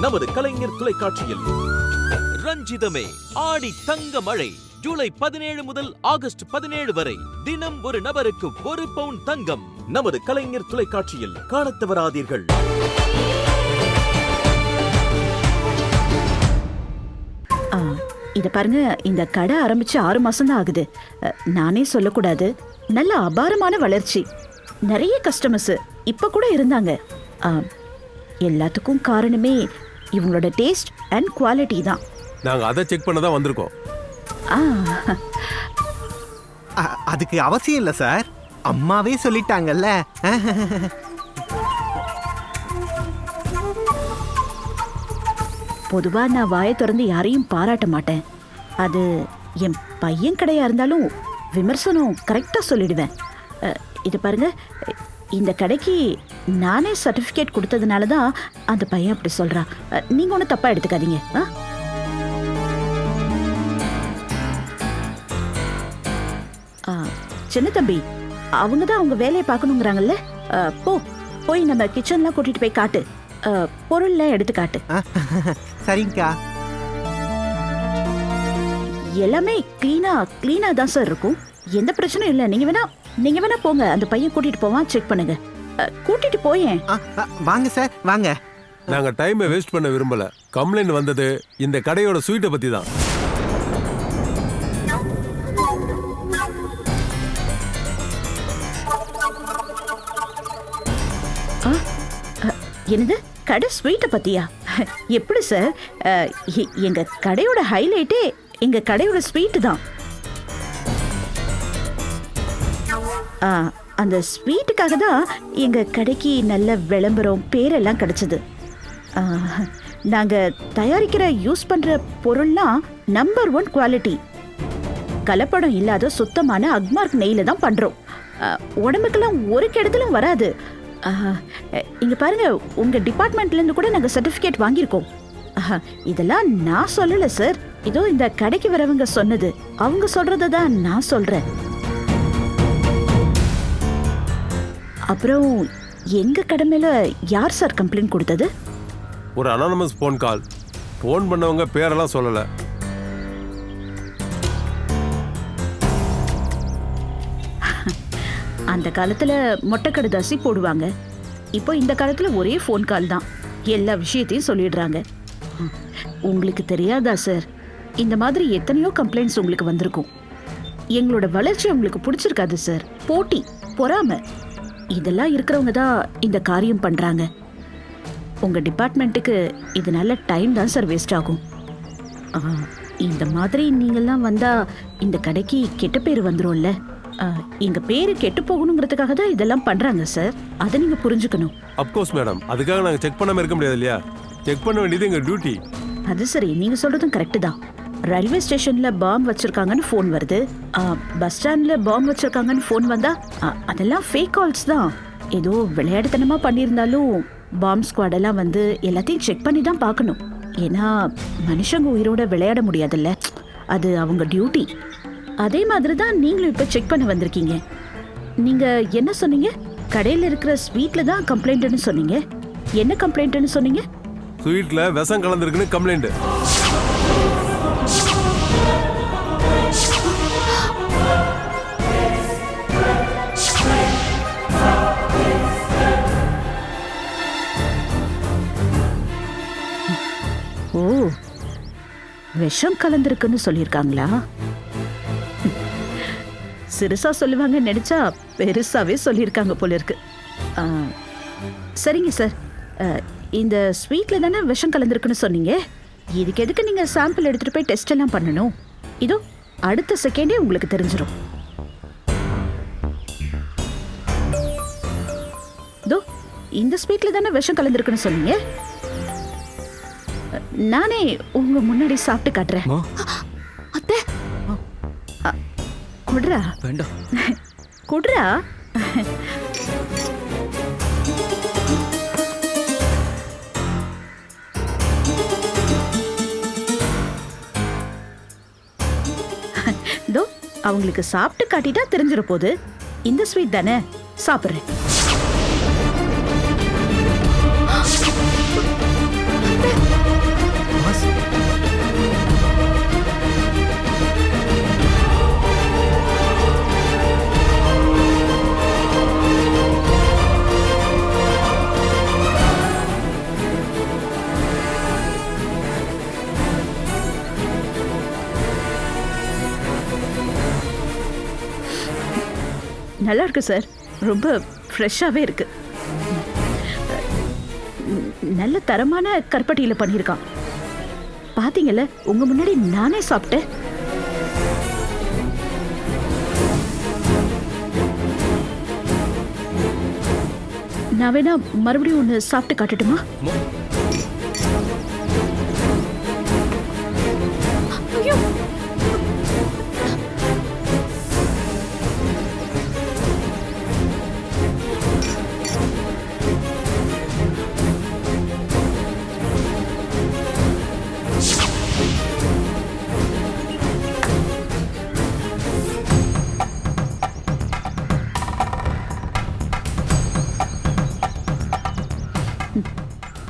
நமது கலைஞர் தொலைக்காட்சியில். ரஞ்சிதமே ஆடி தங்க மழை ஜூலை பதினேழு முதல் ஆகஸ்ட் பதினேழு வரை தினம் ஒரு நபருக்கு ஒரு பவுன் தங்கம். நமது கலைஞர் தொலைக்காட்சியில் காணத் தவறாதீர்கள். ஆ, இத பாருங்க இந்த கடை ஆரம்பிச்சு ஆறு மாசம் தான் ஆகுது. அ, நானே சொல்லக்கூடாது. நல்ல அபாரமான வளர்ச்சி. நிறைய கஸ்டமர்ஸ் இப்ப கூட இருந்தாங்க. ஆ, எல்லாத்துக்கும் காரணமே இவங்களோட டேஸ்ட் அண்ட் குவாலிட்டி தான். நாங்க அதை செக் பண்ண தான் வந்திருக்கோம். ஆ, அ- அதுக்கு அவசியம் இல்லை சார் அம்மாவே சொல்லிட்டாங்கல்ல. பொதுவா நான் வாயை திறந்து யாரையும் பாராட்ட மாட்டேன். அது என் பையன் கடையா இருந்தாலும் விமர்சனம் கரெக்டா சொல்லிடுவேன். அ, இது பாருங்க. இந்த கடைக்கு நானே சர்டிஃபிகேட் கொடுத்ததுனால தான் அந்த பையன் அப்படி சொல்றான் அ, நீங்க ஒன்றும் தப்பா எடுத்துக்காதீங்க. ஆ சின்ன தம்பி அவங்க தான் அவங்க வேலையை பார்க்கணுங்கிறாங்கல்ல? போ போய் நம்ம கிச்சன்லாம் கூட்டிட்டு போய் காட்டு. பொருள்லாம் எடுத்து காட்டு. சரிங்கக்கா. எல்லாமே க்ளீனா க்ளீனா தான் சார் இருக்கும். எந்த பிரச்சனையும் இல்லை. நீங்க வேணா நீங்க வேணா போங்க. அந்த பையன் கூட்டிட்டு போவான் செக் பண்ணுங்க. கூட்டிட்டு போயேன். ஆ, ஆ, வாங்க சார் வாங்க. நாங்க டைமை வேஸ்ட் பண்ண விரும்பல. கம்ப்ளைண்ட் வந்தது இந்த கடையோட ஸ்வீட்டை பத்தி தான் என்னது? கடை ஸ்வீட்டை பத்தியா? எப்படி சார் எங்க கடையோட ஹைலைட்டே எங்க கடையோட ஸ்வீட் தான். ஆ, அந்த ஸ்வீட்டுக்காக தான் எங்கள் கடைக்கு நல்ல விளம்பரம் பேரெல்லாம் கிடச்சிது. நாங்கள் தயாரிக்கிற யூஸ் பண்ணுற பொருள்லாம் நம்பர் ஒன் குவாலிட்டி கலப்படம் இல்லாத சுத்தமான அக்மார்க் நெய்யில் தான் பண்ணுறோம் உடம்புக்கெல்லாம் ஒரு கெடுதலும் வராது. இங்கே பாருங்கள் உங்கள் டிபார்ட்மெண்ட்லேருந்து கூட நாங்கள் சர்டிஃபிகேட் வாங்கியிருக்கோம். இதெல்லாம் நான் சொல்லலை சார். இதோ இந்த கடைக்கு வரவங்க சொன்னது. அவங்க சொல்கிறத தான் நான் சொல்கிறேன் அப்புறம் எங்க கடை மேல யார் சார் கம்ப்ளைண்ட் கொடுத்தது? ஒரு அனானமஸ் ஃபோன் கால் ஃபோன் பண்ணவங்க பேரெல்லாம் சொல்லல. அந்த காலத்துல மொட்டை கடுதாசி போடுவாங்க. இப்போ இந்த காலத்துல ஒரே ஃபோன் கால் தான். எல்லா விஷயத்தையும் சொல்லிடுறாங்க. உங்களுக்கு தெரியாதா சார் இந்த மாதிரி எத்தனையோ கம்ப்ளைண்ட்ஸ் உங்களுக்கு வந்திருக்கும். எங்களோட வளர்ச்சி உங்களுக்கு பிடிச்சிருக்காது சார் போட்டி பொறாமை. இதெல்லாம் இருக்கிறவங்க தான் இந்த காரியம் பண்றாங்க. உங்க டிபார்ட்மெண்ட்டுக்கு இதனால டைம் தான் சார் வேஸ்ட் ஆகும். இந்த மாதிரி நீங்கெல்லாம் வந்தா இந்த கடைக்கு கெட்ட பேர் வந்துரும்ல. ஆ, எங்க பேரு கெட்டு போகணுங்கிறதுக்காக தான் இதெல்லாம் பண்றாங்க சார். அதை நீங்க புரிஞ்சுக்கணும். அப்கோர்ஸ் மேடம் அதுக்காக நாங்க செக் பண்ணாம இருக்க முடியாது இல்லையா? செக் பண்ண வேண்டியது எங்க டியூட்டி அது சரி. நீங்க சொல்றதும் கரெக்ட் தான். ரயில்வே ஸ்டேஷன்ல பாம் வச்சிருக்காங்கன்னு ஃபோன் வருது. ஆ, பஸ் ஸ்டாண்ட்ல பாம் வச்சிருக்காங்கன்னு ஃபோன் வந்தா ஆ, அதெல்லாம் ஃபேக் கால்ஸ் தான். ஏதோ விளையாடுத்தனமா பண்ணியிருந்தாலும் பாம் ஸ்குவாட் எல்லாம் வந்து எல்லாத்தையும் செக் பண்ணி தான் பார்க்கணும். ஏன்னா மனுஷங்க உயிரோட விளையாட முடியாதுல்ல. அது அவங்க டியூட்டி அதே மாதிரி தான் நீங்களும் இப்போ செக் பண்ண வந்திருக்கீங்க. நீங்கள் என்ன சொன்னீங்க? கடையில் இருக்கிற ஸ்வீட்டில் தான் கம்ப்ளைண்ட்டுன்னு சொன்னீங்க. என்ன கம்ப்ளைண்ட்டுன்னு சொன்னீங்க? ஸ்வீட்டில் விஷம் கலந்துருக்குன்னு கம்ப்ளைண்ட்டு விஷம் கலந்திருக்குன்னு சொல்லியிருக்காங்களா? சிறுசா சொல்லுவாங்க நினைச்சா பெருசாவே சொல்லியிருக்காங்க போல இருக்கு ஆ, சரிங்க சார். இந்த ஸ்வீட்ல தானே விஷம் கலந்திருக்குன்னு சொன்னீங்க? இதுக்கு எதுக்கு நீங்க சாம்பிள் எடுத்துட்டு போய் டெஸ்ட் எல்லாம் பண்ணணும்? இதோ அடுத்த செகண்டே உங்களுக்கு தெரிஞ்சிடும் இதோ இந்த ஸ்வீட்ல தானே விஷம் கலந்திருக்குன்னு சொன்னீங்க? நானே உங்க முன்னாடி சாப்பிட்டு காட்டுறேன். அத்தை. குடுறா வேண்டாம். குடுறா அவங்களுக்கு சாப்பிட்டு காட்டிட்டா தெரிஞ்சிட போகுது இந்த ஸ்வீட் தானே? சாப்பிட்றேன். நல்லா இருக்கு சார். ரொம்ப ஃப்ரெஷ்ஷாகவே இருக்கு. நல்ல தரமான கருப்பட்டியில் பண்ணியிருக்கான். பார்த்தீங்கல்ல உங்க முன்னாடி நானே சாப்பிட்டேன். நான் வேணா மறுபடியும் ஒன்று சாப்பிட்டு காட்டட்டுமா?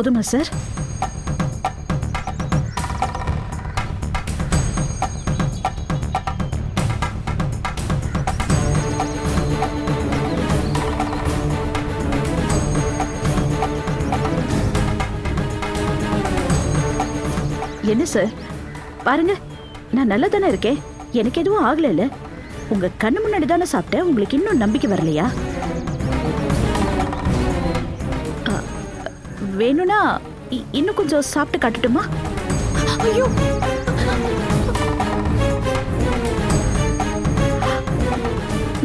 போதுமா சார்? என்ன சார்? பாருங்க நான் நல்லா தானே இருக்கேன். எனக்கு எதுவும் ஆகலைல்ல. உங்க கண்ணு முன்னாடி தானே சாப்பிட்டேன். உங்களுக்கு இன்னும் நம்பிக்கை வரலையா? வேணும்னா இ- இன்னும் கொஞ்சம் சாப்பிட்டு காட்டட்டுமா? ஐயோ!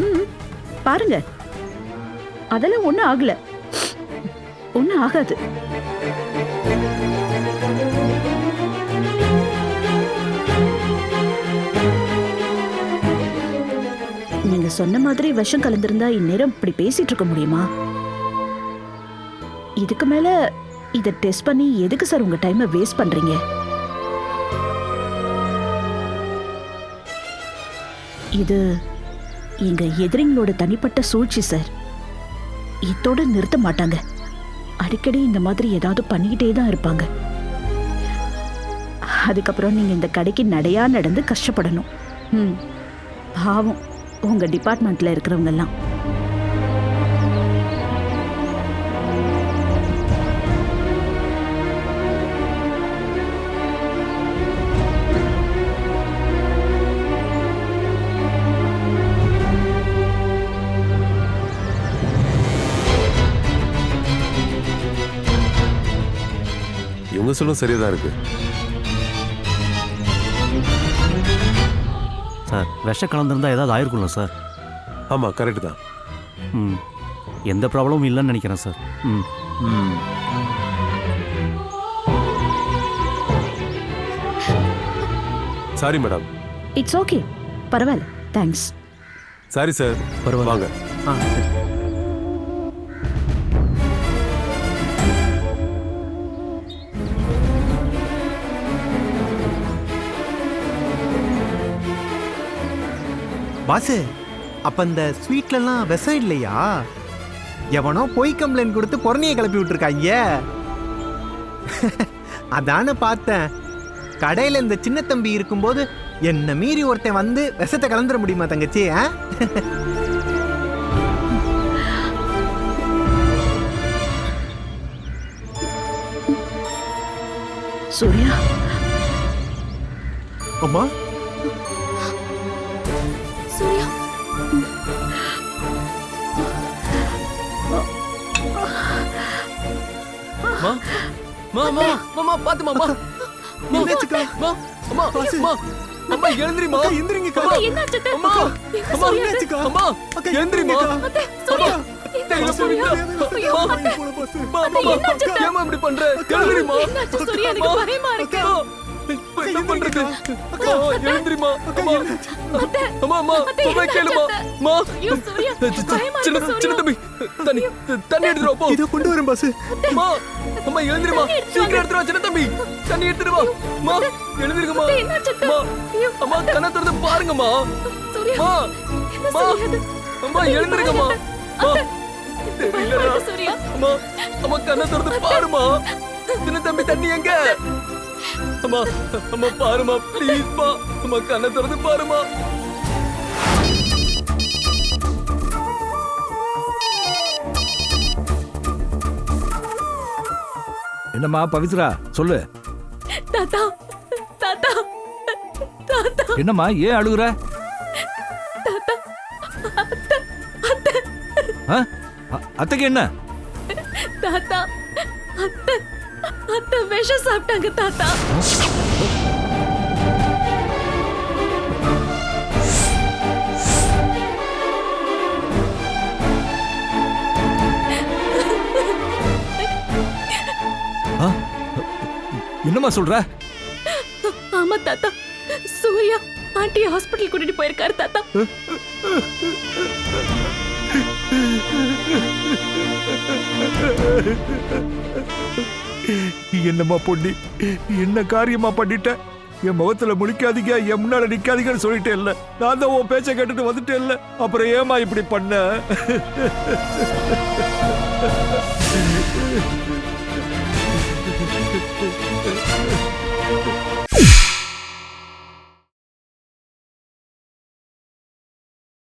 ம், பாருங்க. அதெல்லாம் ஒன்றும் ஆகல. ஒன்றும் ஆகாது. நீங்க சொன்ன மாதிரி விஷம் கலந்திருந்தா இந்நேரம் இப்படி பேசிட்டு இருக்க முடியுமா? இதுக்கு மேல இதை டெஸ்ட் பண்ணி எதுக்கு சார் உங்க டைமை வேஸ்ட் பண்றீங்க? இது எங்க எதிரிங்களோட தனிப்பட்ட சூழ்ச்சி சார் இதோட நிறுத்த மாட்டாங்க. அடிக்கடி இந்த மாதிரி ஏதாவது பண்ணிக்கிட்டே தான் இருப்பாங்க. அதுக்கப்புறம் நீங்கள் இந்த கடைக்கு நடையாக நடந்து கஷ்டப்படணும். ம். பாவம் உங்கள் டிபார்ட்மெண்ட்ல இருக்கிறவங்கெல்லாம். எல்லாம் இவங்க சொல்லும் சரியா தான் இருக்கு. சார் விஷம் கலந்துருந்தா ஏதாவது ஆயிருக்கும்ல சார்? ஆமா கரெக்ட் தான். ம். எந்த ப்ராப்ளமும் இல்லைன்னு நினைக்கிறேன் சார். ம். சாரி மேடம் இட்ஸ் ஓகே பரவாயில்ல. தேங்க்ஸ் சாரி சார் பரவாயில்ல. வாங்க. ஆ சரி. பாசு அப்ப இந்த ஸ்வீட்லலாம் விஷம் இல்லையா? எவனோ பொய் கம்ப்ளைண்ட் கொடுத்து புறணியை கிளப்பி விட்டுருக்காங்க அதானே பார்த்தேன். கடையில இந்த சின்ன தம்பி இருக்கும்போது என்ன மீறி ஒருத்தன் வந்து விஷத்தை கலந்துட முடியுமா தங்கச்சி ஆ? சூர்யா. அம்மா? மா மா மாமா பாத்து மாமா. என்னாச்சுக்கா? மா அம்மா. மா அம்மா எழுந்திரிமா எந்திரிங்கக்கா. அம்மா, என்னாச்சு? அம்மா அம்மா என்னாச்சுக்கா? அம்மா. அக்கா, எழுந்திரிமா. அம்மா. மாமா. ஏமா இப்படி பண்ற எழுந்திரிமா அக்கா, என்ன பண்றது? அம்மா எழுந்திரிமா அம்மா அம்மா கேளுமா. அம்மா. சின்ன சின்ன. தம்பி தண்ணி தண்ணி எடுத்துட்டு வா போ. இதோ கொண்டு வரேன் அம்மா அம்மா எழுந்திருமா. சீக்கிரம் எடுத்துட்டு வா சின்ன தம்பி. தண்ணி எடுத்துட்டு வா. அம்மா? அம்மா அம்மா கண்ணை திறந்து பாருங்கம்மா. அம்மா அம்மா? அம்மா பயமா தெரியலடா. அம்மா அம்மா கண்ணை திறந்து பாருமா சின்ன தம்பி தண்ணி எங்க? அம்மா அம்மா பாருமா ப்ளீஸ்மா அம்மா கண்ணை திறந்து பாருமா என்னம்மா பவித்ரா சொல்லு. தாத்தா தாத்தா தாத்தா. என்னம்மா ஏன் அழுகுற? தாத்தா அத்தை அத்தைக்கு என்ன? தாத்தா அத்தை. அத்தை விஷம் சாப்பிட்டாங்க தாத்தா? என்னம்மா சொல்ற? ஆமா தாத்தா. சூர்யா ஆண்டி ஹாஸ்பிட்டல் கூட்டிட்டு போயிருக்காரு தாத்தா. என்னம்மா பொண்ணி என்ன காரியமா பண்ணிட்ட? என் முகத்துல முழிக்காதீங்க என் முன்னால நிக்காதீங்கன்னு சொல்லிட்டேன் இல்ல நான் தான் உன் பேச்ச கேட்டுட்டு வந்துட்டே இல்ல அப்புறம் ஏமா இப்படி பண்ண?